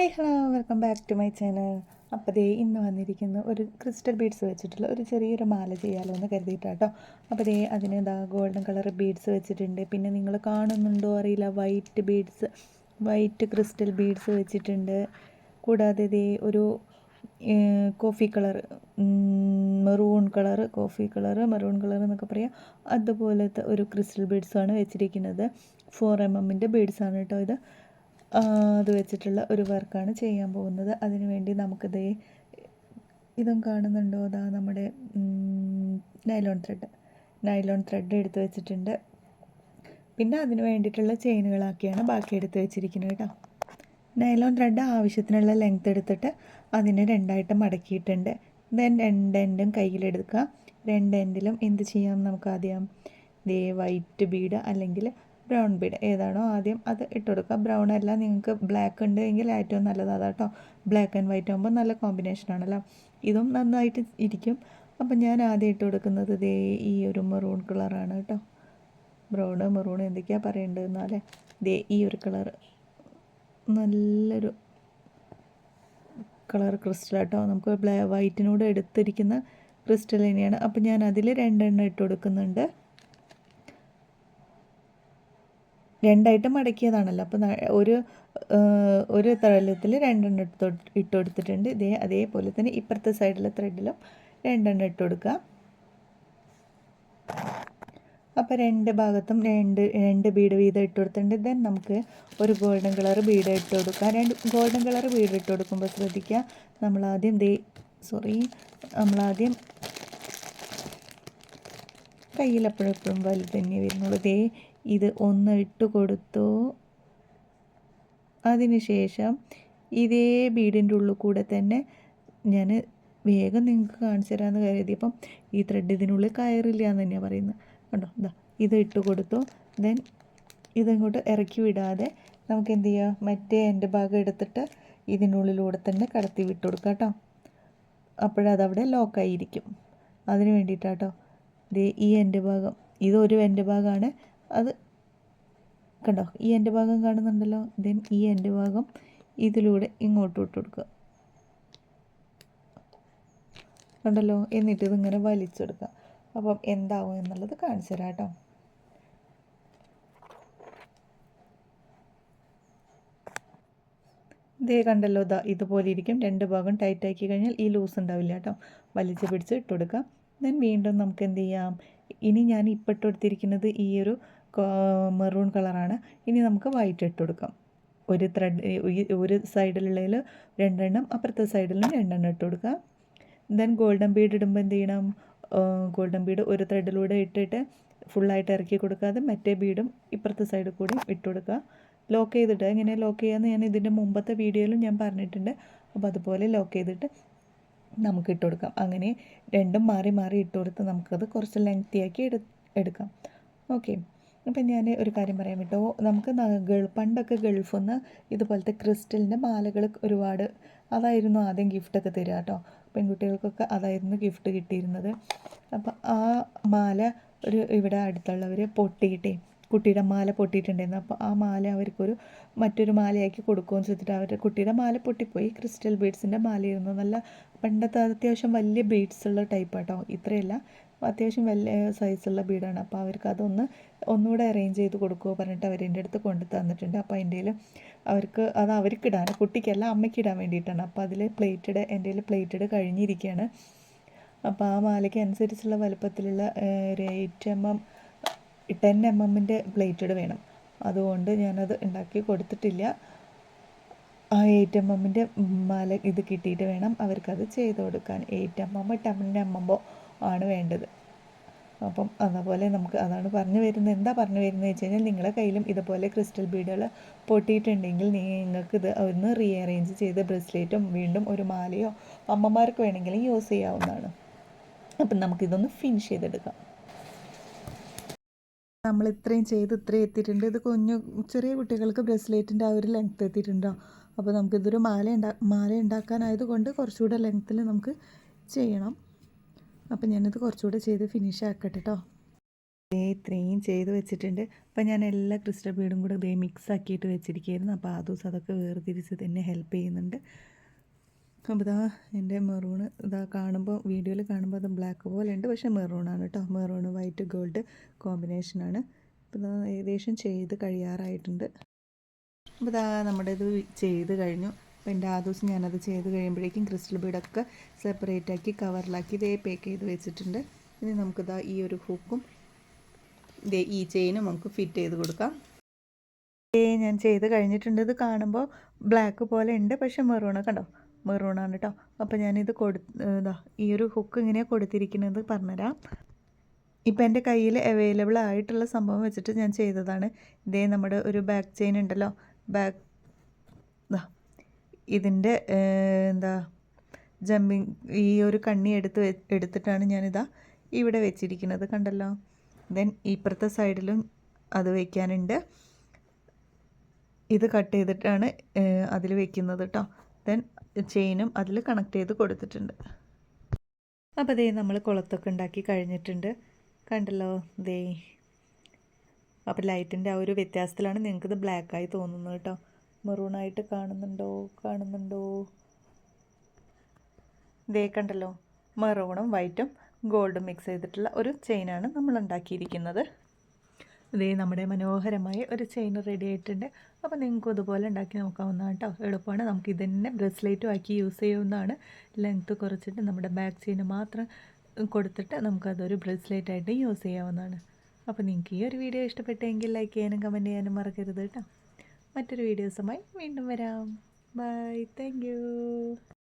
Hi hello welcome back to my channel അപ്പോൾ ദേ ഇന്ന് വന്നിരിക്കുന്ന ഒരു ക്രിസ്റ്റൽ ബീഡ്സ് വെച്ചിട്ടുള്ള ഒരു ചെറിയൊരു മാല ചെയ്യാമല്ലോ എന്ന് കരുതിയിട്ടാട്ടോ. അപ്പോൾ ദേ അതിന് ഇതാ ഗോൾഡൻ കളർ ബീഡ്സ് വെച്ചിട്ടുണ്ട്. പിന്നെ നിങ്ങൾ കാണുന്നുണ്ടോ അറിയില്ല. White beads white crystal beads വെച്ചിട്ടുണ്ട്. കൂടാതെ ദേ ഒരു coffee colour maroon colour coffee colour maroon colour എന്നൊക്കെ പറയാം. അതുപോലത്തെ ഒരു ക്രിസ്റ്റൽ ബീഡ്സാണ് വെച്ചിരിക്കുന്നത്. ഫോർ എം എമ്മിന്റെ ബീഡ്സാണ് കേട്ടോ ഇത്. അത് വെച്ചിട്ടുള്ള ഒരു വർക്കാണ് ചെയ്യാൻ പോകുന്നത്. അതിനുവേണ്ടി നമുക്കിത് ഇതും കാണുന്നുണ്ടോ? അതാ നമ്മുടെ നൈലോൺ ത്രെഡ്. നൈലോൺ ത്രെഡ് എടുത്ത് വെച്ചിട്ടുണ്ട്. പിന്നെ അതിന് വേണ്ടിയിട്ടുള്ള ചെയിനുകളാക്കിയാണ് ബാക്കി എടുത്ത് വെച്ചിരിക്കുന്നത് കേട്ടോ. നൈലോൺ ത്രെഡ് ആവശ്യത്തിനുള്ള ലെങ്ത് എടുത്തിട്ട് അതിനെ രണ്ടായിട്ട് മടക്കിയിട്ടുണ്ട്. ദെൻ രണ്ട് എൻഡും കയ്യിലെടുക്കുക. രണ്ട് എൻഡിലും എന്ത് ചെയ്യാം? നമുക്കാദ്യം ദേ വൈറ്റ് ബീഡ് അല്ലെങ്കിൽ ബ്രൗൺ ബീഡ് ഏതാണോ ആദ്യം അത് ഇട്ട് കൊടുക്കുക. ബ്രൗൺ അല്ല നിങ്ങൾക്ക് ബ്ലാക്ക് ഉണ്ട് എങ്കിൽ ഏറ്റവും നല്ലത് അതാട്ടോ. ബ്ലാക്ക് ആൻഡ് വൈറ്റ് ആകുമ്പോൾ നല്ല കോമ്പിനേഷൻ ആണല്ലോ. ഇതും നന്നായിട്ട് ഇരിക്കും. അപ്പം ഞാൻ ആദ്യം ഇട്ട് കൊടുക്കുന്നത് ദേ ഈ ഒരു മെറൂൺ കളറാണ് കേട്ടോ. ബ്രൗണ് മെറൂൺ എന്തൊക്കെയാണ് പറയേണ്ടത് എന്നാലേ. ദേ ഈ ഒരു കളർ നല്ലൊരു കളർ ക്രിസ്റ്റൽ കേട്ടോ നമുക്ക് ബ്ലാ വൈറ്റിനോട് എടുത്തിരിക്കുന്ന ക്രിസ്റ്റൽ തന്നെയാണ്. അപ്പം ഞാൻ അതിൽ രണ്ടെണ്ണം ഇട്ട് കൊടുക്കുന്നുണ്ട്. രണ്ടായിട്ട് മടക്കിയതാണല്ലോ. അപ്പോൾ ഒരു ഒരു തലത്തിൽ രണ്ടെണ്ണം ഇട്ട് ഇട്ട് കൊടുത്തിട്ടുണ്ട്. ഇതേ അതേപോലെ തന്നെ ഇപ്പുറത്തെ സൈഡിലെ ത്രെഡിലും രണ്ടെണ്ണം ഇട്ട് കൊടുക്കുക. അപ്പോൾ രണ്ട് ഭാഗത്തും രണ്ട് രണ്ട് ബീഡ് വീതം ഇട്ട് കൊടുത്തിട്ടുണ്ട്. ദെൻ നമുക്ക് ഒരു ഗോൾഡൻ കളർ ബീഡ് ഇട്ട് കൊടുക്കുക. രണ്ട് ഗോൾഡൻ കളർ ബീഡ് ഇട്ട് കൊടുക്കുമ്പോൾ ശ്രദ്ധിക്കുക. നമ്മളാദ്യം ദേ സോറി നമ്മളാദ്യം കയ്യിൽ എപ്പോഴെപ്പോഴും വലുത് തന്നെ വരുന്നുള്ളൂ. ദേ ഇത് ഒന്ന് ഇട്ട് കൊടുത്തു. അതിനുശേഷം ഇതേ ബീഡിന്റെ ഉള്ളിൽ കൂടെ തന്നെ ഞാൻ വേഗം നിങ്ങൾക്ക് കാണിച്ചു തരാമെന്ന് കരുതിയപ്പം ഈ ത്രെഡ് ഇതിനുള്ളിൽ കയറില്ല എന്ന് തന്നെയാണ് പറയുന്നത്. കണ്ടോ? ഇതാ ഇത് ഇട്ട് കൊടുത്തു. ദെൻ ഇതിങ്ങോട്ട് ഇറക്കി വിടാതെ നമുക്ക് എന്ത് ചെയ്യാം? മറ്റേ എന്റെ ഭാഗം എടുത്തിട്ട് ഇതിനുള്ളിലൂടെ തന്നെ കടത്തി വിട്ട് കൊടുക്കാം കേട്ടോ. അപ്പോഴതവിടെ ലോക്കായിരിക്കും അതിന് വേണ്ടിയിട്ടാട്ടോ. ദേ ഈ എന്റെ ഭാഗം. ഇതൊരു എന്റെ ഭാഗമാണ് അത് കണ്ടോ? ഈ എന്റെ ഭാഗം കാണുന്നുണ്ടല്ലോ. ദെൻ ഈ എന്റെ ഭാഗം ഇതിലൂടെ ഇങ്ങോട്ട് ഇട്ട് കൊടുക്കുക. കണ്ടല്ലോ? എന്നിട്ട് ഇതിങ്ങനെ വലിച്ചെടുക്കുക. അപ്പം എന്താവും എന്നുള്ളത് കാണിച്ചു തരാം കേട്ടോ. ഇതേ കണ്ടല്ലോ ഇതാ ഇതുപോലെ ഇരിക്കും. രണ്ട് ഭാഗം ടൈറ്റ് ആക്കി കഴിഞ്ഞാൽ ഈ ലൂസ് ഉണ്ടാവില്ല കേട്ടോ. വലിച്ച് പിടിച്ച് ഇട്ട് കൊടുക്കാം ദെൻ വീണ്ടും നമുക്ക് എന്ത് ചെയ്യാം? ഇനി ഞാൻ ഇപ്പം ഇട്ട് കൊടുത്തിരിക്കുന്നത് ഈ ഒരു മെറൂൺ കളറാണ്. ഇനി നമുക്ക് വൈറ്റ് ഇട്ട് കൊടുക്കാം. ഒരു ത്രെഡ് ഒരു സൈഡിലുള്ളതിൽ രണ്ടെണ്ണം അപ്പുറത്തെ സൈഡിലും രണ്ടെണ്ണം ഇട്ട് കൊടുക്കുക ദെൻ ഗോൾഡൻ ബീഡ് ഇടുമ്പോൾ എന്ത് ചെയ്യണം? ഗോൾഡൻ ബീഡ് ഒരു ത്രെഡിലൂടെ ഇട്ടിട്ട് ഫുള്ളായിട്ട് ഇറക്കി കൊടുക്കാതെ മറ്റേ ബീഡും ഇപ്പുറത്തെ സൈഡിൽ കൂടി ഇട്ട് കൊടുക്കുക. ലോക്ക് ചെയ്തിട്ട് എങ്ങനെ ലോക്ക് ചെയ്യാമെന്ന് ഞാൻ ഇതിന്റെ മുമ്പത്തെ വീഡിയോയിലും ഞാൻ പറഞ്ഞിട്ടുണ്ട്. അപ്പോൾ അതുപോലെ ലോക്ക് ചെയ്തിട്ട് നമുക്ക് ഇട്ട് കൊടുക്കാം. അങ്ങനെ രണ്ടും മാറി മാറി ഇട്ട് കൊടുത്ത് നമുക്കത് കുറച്ച് ലെങ്തിയാക്കി എടു എടുക്കാം. ഓക്കെ അപ്പം ഞാൻ ഒരു കാര്യം പറയാൻ വിട്ടോ നമുക്ക് പണ്ടൊക്കെ ഗൾഫിൽ നിന്ന് ഇതുപോലത്തെ ക്രിസ്റ്റലിന്റെ മാലകൾ ഒരുപാട് അതായിരുന്നു ആദ്യം ഗിഫ്റ്റൊക്കെ തരിക കേട്ടോ. പെൺകുട്ടികൾക്കൊക്കെ അതായിരുന്നു ഗിഫ്റ്റ് കിട്ടിയിരുന്നത്. അപ്പം ആ മാല ഒരു ഇവിടെ അടുത്തുള്ളവർ പൊട്ടിയിട്ടേ കുട്ടിയുടെ മാല പൊട്ടിയിട്ടുണ്ടായിരുന്നു. അപ്പോൾ ആ മാല അവർക്കൊരു മറ്റൊരു മാലയാക്കി കൊടുക്കുമെന്ന് വെച്ചിട്ട് അവരുടെ കുട്ടിയുടെ മാല പൊട്ടിപ്പോയി. ക്രിസ്റ്റൽ ബീഡ്സിന്റെ മാലയായിരുന്നു. നല്ല പണ്ടത്തെ അത്യാവശ്യം വലിയ ബീഡ്സ് ഉള്ള ടൈപ്പ് കേട്ടോ ഇത്രയല്ല. അത്യാവശ്യം വലിയ സൈസുള്ള ബീഡാണ്. അപ്പോൾ അവർക്ക് അതൊന്ന് ഒന്നുകൂടെ അറേഞ്ച് ചെയ്ത് കൊടുക്കുമോ പറഞ്ഞിട്ട് അവർ എന്റെ അടുത്ത് കൊണ്ടു തന്നിട്ടുണ്ട്. അപ്പോൾ അതിന്റെ അവർക്ക് അത് അവർക്കിടാൻ കുട്ടിക്കല്ല അമ്മയ്ക്ക് ഇടാൻ വേണ്ടിയിട്ടാണ്. അപ്പോൾ അതിൽ പ്ലേറ്റഡ് എന്റെ പ്ലേറ്റഡ് കഴിഞ്ഞിരിക്കുകയാണ്. അപ്പോൾ ആ മാലയ്ക്ക് അനുസരിച്ചുള്ള വലുപ്പത്തിലുള്ള ഒരു eight M M ten M എമ്മിന്റെ പ്ലേറ്റഡ് വേണം. അതുകൊണ്ട് ഞാനത് ഉണ്ടാക്കി കൊടുത്തിട്ടില്ല. ആ എയ്റ്റ് എം എമ്മിന്റെ മല ഇത് കിട്ടിയിട്ട് വേണം അവർക്കത് ചെയ്ത് കൊടുക്കാൻ. Eight M M ten M എമ്മോ ആണ് വേണ്ടത്. അപ്പം അതുപോലെ നമുക്ക് അതാണ് പറഞ്ഞു വരുന്നത്. എന്താ പറഞ്ഞു വരുന്നത് വെച്ച് കഴിഞ്ഞാൽ നിങ്ങളുടെ കയ്യിലും ഇതുപോലെ ക്രിസ്റ്റൽ ബീഡുകൾ പൊട്ടിയിട്ടുണ്ടെങ്കിൽ നിങ്ങൾക്ക് ഇത് ഒന്ന് റീഅറേഞ്ച് ചെയ്ത് ബ്രസ്ലെറ്റും വീണ്ടും ഒരു മാലയോ അമ്മമാർക്ക് വേണമെങ്കിലും യൂസ് ചെയ്യാവുന്നതാണ്. അപ്പം നമുക്കിതൊന്ന് ഫിനിഷ് ചെയ്തെടുക്കാം. നമ്മൾ ഇത്രയും ചെയ്ത് ഇത്രയും എത്തിയിട്ടുണ്ട്. ഇത് കുഞ്ഞു ചെറിയ കുട്ടികൾക്ക് ബ്രസ്ലേറ്റിന്റെ ആ ഒരു ലെങ്ത് എത്തിയിട്ടുണ്ടോ? അപ്പോൾ നമുക്കിതൊരു മാല ഉണ്ടാ മാല ഉണ്ടാക്കാനായതുകൊണ്ട് കുറച്ചുകൂടെ ലെങ്ത്തിൽ നമുക്ക് ചെയ്യണം. അപ്പം ഞാനിത് കുറച്ചുകൂടെ ചെയ്ത് ഫിനിഷ് ആക്കട്ടെ കേട്ടോ ദേ ഇത്രയും ചെയ്ത് വെച്ചിട്ടുണ്ട്. അപ്പം ഞാൻ എല്ലാ ക്രിസ്റ്റൽ ബീഡും കൂടെ ദേ മിക്സ് ആക്കിയിട്ട് വെച്ചിരിക്കുകയായിരുന്നു. അപ്പോൾ ആ ദിവസം അതൊക്കെ വേർതിരിച്ച് തന്നെ ഹെൽപ്പ് ചെയ്യുന്നുണ്ട്. അപ്പോൾ ഇതാ എന്റെ മെറൂണ് ഇതാ കാണുമ്പോൾ വീഡിയോയിൽ കാണുമ്പോൾ അത് ബ്ലാക്ക് പോലെ ഉണ്ട്. പക്ഷേ മെറൂണാണ് കേട്ടോ. മെറൂണ് വൈറ്റ് ഗോൾഡ് കോമ്പിനേഷനാണ് അപ്പോൾ ഇതാ ഏകദേശം ചെയ്ത് കഴിയാറായിട്ടുണ്ട്. അപ്പോൾ ഇതാ നമ്മുടെ ഇത് ചെയ്ത് കഴിഞ്ഞു. അപ്പോൾ എന്റെ ആ ദിവസം ഞാനത് ചെയ്ത് കഴിയുമ്പോഴേക്കും ക്രിസ്റ്റൽ ബീഡൊക്കെ സെപ്പറേറ്റ് ആക്കി കവറിലാക്കി ഇതേ പേക്ക് ചെയ്ത് വെച്ചിട്ടുണ്ട്. ഇനി നമുക്കിതാ ഈ ഒരു ഹുക്കും ഇതേ ഈ ചെയിനും നമുക്ക് ഫിറ്റ് ചെയ്ത് കൊടുക്കാം. ഞാൻ ചെയ്ത് കഴിഞ്ഞിട്ടുണ്ട്. ഇത് കാണുമ്പോൾ ബ്ലാക്ക് പോലെ ഉണ്ട്. പക്ഷേ മെറൂണ് കണ്ടോ? മെറൂണാണ് കേട്ടോ അപ്പോൾ ഞാനിത് കൊടു ഇതാ ഈ ഒരു ഹുക്ക് ഇങ്ങനെയാണ് കൊടുത്തിരിക്കുന്നത് പറഞ്ഞുതരാം. ഇപ്പം എന്റെ കയ്യിൽ അവൈലബിൾ ആയിട്ടുള്ള സംഭവം വെച്ചിട്ട് ഞാൻ ചെയ്തതാണ്. ഇതേ നമ്മുടെ ഒരു ബാക്ക് ചെയിൻ ഉണ്ടല്ലോ. ബാക്ക് ഇതാ ഇതിന്റെ എന്താ ജമ്പിങ് ഈ ഒരു കണ്ണി എടുത്ത് എടുത്തിട്ടാണ് ഞാനിതാ ഇവിടെ വെച്ചിരിക്കുന്നത് കണ്ടല്ലോ. ദെൻ ഇപ്പുറത്തെ സൈഡിലും അത് വയ്ക്കാനുണ്ട് ഇത് കട്ട് ചെയ്തിട്ടാണ് അതിൽ വെക്കുന്നത് കേട്ടോ ചെയിനും അതിൽ കണക്ട് ചെയ്ത് കൊടുത്തിട്ടുണ്ട്. അപ്പോൾ ദേ നമ്മൾ കുളത്തൊക്കെ ഉണ്ടാക്കി കഴിഞ്ഞിട്ടുണ്ട്. കണ്ടല്ലോ ദേ. അപ്പോൾ ലൈറ്റിന്റെ ആ ഒരു വ്യത്യാസത്തിലാണ് നിങ്ങൾക്കിത് ബ്ലാക്കായി തോന്നുന്നത് കേട്ടോ. മെറൂണായിട്ട് കാണുന്നുണ്ടോ? കാണുന്നുണ്ടോ? ദേ കണ്ടല്ലോ മെറൂണും വൈറ്റും ഗോൾഡും മിക്സ് ചെയ്തിട്ടുള്ള ഒരു ചെയിനാണ് നമ്മൾ ഉണ്ടാക്കിയിരിക്കുന്നത്. ഇതേ നമ്മുടെ മനോഹരമായ ഒരു ചെയിൻ റെഡി ആയിട്ടുണ്ട്. അപ്പോൾ നിങ്ങൾക്കും ഇതുപോലെ ഉണ്ടാക്കി നോക്കാവുന്നതാണ് കേട്ടോ. എളുപ്പമാണ്. നമുക്ക് ഇതന്നെ ബ്രസ്ലെറ്റും ആക്കി യൂസ് ചെയ്യാവുന്നതാണ്. ലെങ്ത്ത് കുറച്ചിട്ട് നമ്മുടെ ബാക്ക് ചെയിന് മാത്രം കൊടുത്തിട്ട് നമുക്കതൊരു ബ്രേസ്ലെറ്റ് ആയിട്ട് യൂസ് ചെയ്യാവുന്നതാണ്. അപ്പോൾ നിങ്ങൾക്ക് ഈ ഒരു വീഡിയോ ഇഷ്ടപ്പെട്ടെങ്കിൽ ലൈക്ക് ചെയ്യാനും കമന്റ് ചെയ്യാനും മറക്കരുത് കേട്ടോ. മറ്റൊരു വീഡിയോസുമായി വീണ്ടും വരാം. Bye thank